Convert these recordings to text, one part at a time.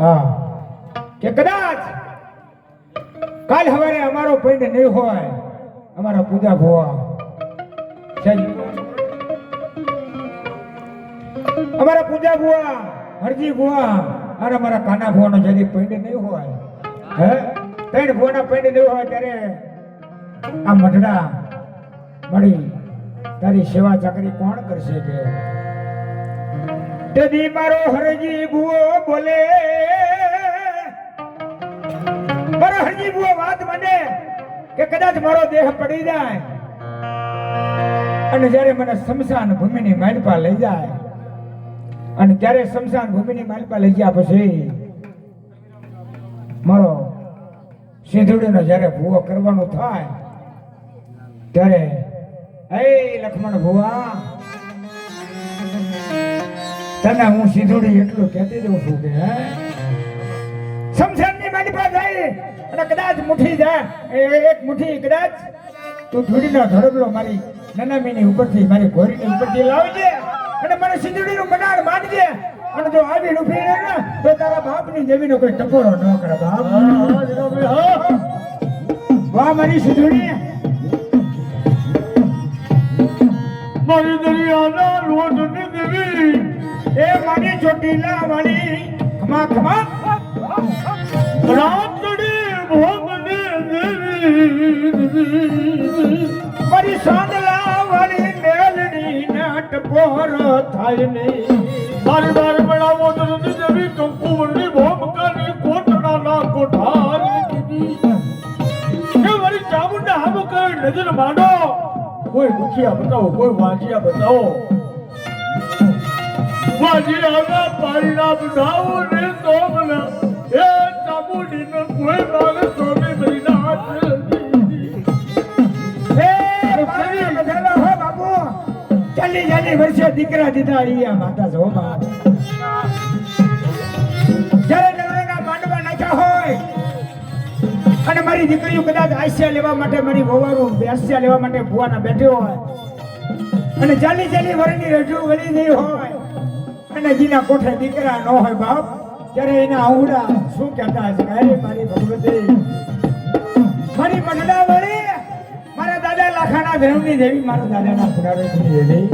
હા. કે કદાચ કાલ હવારે અમારો પૈંડ નહીં હોય, અમારા પૂજા ભોવા. અમારા પૂજા ભુવા, હરજી ભુવા, અને અમારા કાના ભુવાનો જરી પૈડ નહીં હોય. હે? ત્રણ ભુવાના પૈડ નહીં હોય ત્યારે આ મઢડા મળી. તારી સેવા ચાકરી કોણ કરશે કે? તેથી મારો હરજી ભુવો બોલે મારો હરજી ભુવો વાત મને કે કદાચ મારો દેહ પડી જાય અને જ્યારે મને સ્મશાન ભૂમિની માલપા લઈ જાય, અને ત્યારે સ્મશાન ભૂમિની માલપા લઈ ગયા પછી મારો સિંધુડીનો જ્યારે ભૂવો કરવાનો થાય, ત્યારે એ લક્ષ્મણ ભુવા તને હું સિંધુડી એટલું કહેતી દઉં છું કે શમશાનની મારી પાસે જાય અને કદાચ મુઠ્ઠી જાય એક મુઠ્ઠી કદાચ તું ધૂળીનો ધડબલો મારી નનામીની ઉપરથી, મારી ઘોરીની ઉપરથી લાવજે અને મને સિંધુડીનું મનાડ માંડજે. અને જો આવી ઊભી રહે ને, તો તારા બાપની જમીનો કોઈ ટકોરો ન કરે, બાપ. વાહ, મારી સિંધુડી. મારી દરિયાના લોટની દેવી. એ મારી ચોટીલા વાળી ખમા ખમા. રાતડી દેવી મારી સાંદલા વાળી મેલડી નાટ પોર થાય નહીં મારી બાર બનાવો દરની દેવી ભોમ કરી કોટડા ના કોઠાર કે મારી ચામુંડા હમ કઈ નજર માંડો કોઈ મુખિયા બતાવો, કોઈ વાંચિયા બતાવો. મરી ના એ મારી બધાલો હો બાપુ. ચાલી ચાલી વર્ષે દીકરા દીધા અહીંયા માતા છો નાખ્યા હોય, અને મારી દીકરીઓ કદાચ આસ્યા લેવા માટે, મારી વવારું બેસ્યા લેવા માટે ભુવાના બેઠી હોય, અને ચાલી ચાલી વર્ષની રજૂ વળી નહીં હોય અને જીના કોઠે દીકરા ન હોય બાપ, ત્યારે એના આહુડા શું કહેતા હશે? "અરે મારી ભગવતી, મારી મંડળા વળી મારા દાદા લાખાના ધર્મની દેવી, મારા દાદાના પુરાણની દેવી.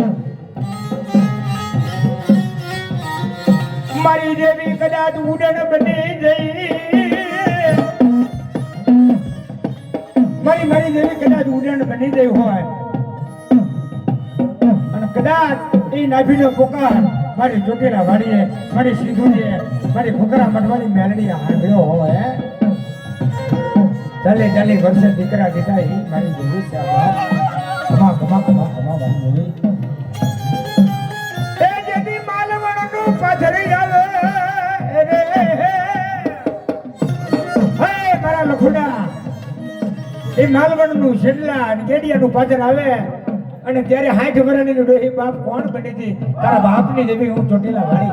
મારી દેવી કદાચ ઉડન બની જઈ મારી મારી દેવી કદાચ ઉડન બની ગઈ હોય. અને કદાચ એ નાભીનો પોકાર મારી ચોટીલા વાડીએ મારી સિંધુડીએ મારી ખોખરા મઠવાની મેલડીએ હાંભળ્યો હોય. ચાલે ચાલે વર્ષે દીકરા દીકરા એ મારી જેવી છે કમા કમા કમા કમા મારી જેવી. માલવણનું પાથરી આવે રે લખુડા એ માલવણનું શેડલા અને કેડિયાનું પાછળ આવે. અને ત્યારે હાઠ વર્ષની ડોહી બાપ કોણ બની હતી તારા બાપની જેવી હું ચોટીલા વાળી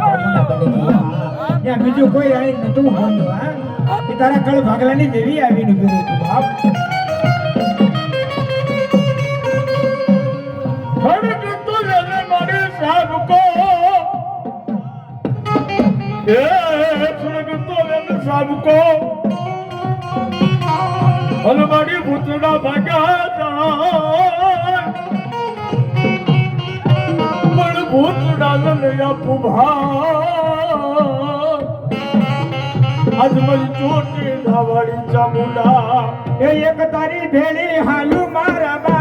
ત્યાં બીજું કોઈ આવી નતું બોલ્યું હા એ તારા કળ ભાગલાની જેવી ઊભી રહી હતી, બાપ. ખડક તો લેને ભા આજ મજ ચોટી ધાવાળી ચામુંડા. એ એક તારી ભેળી હાલુ મારા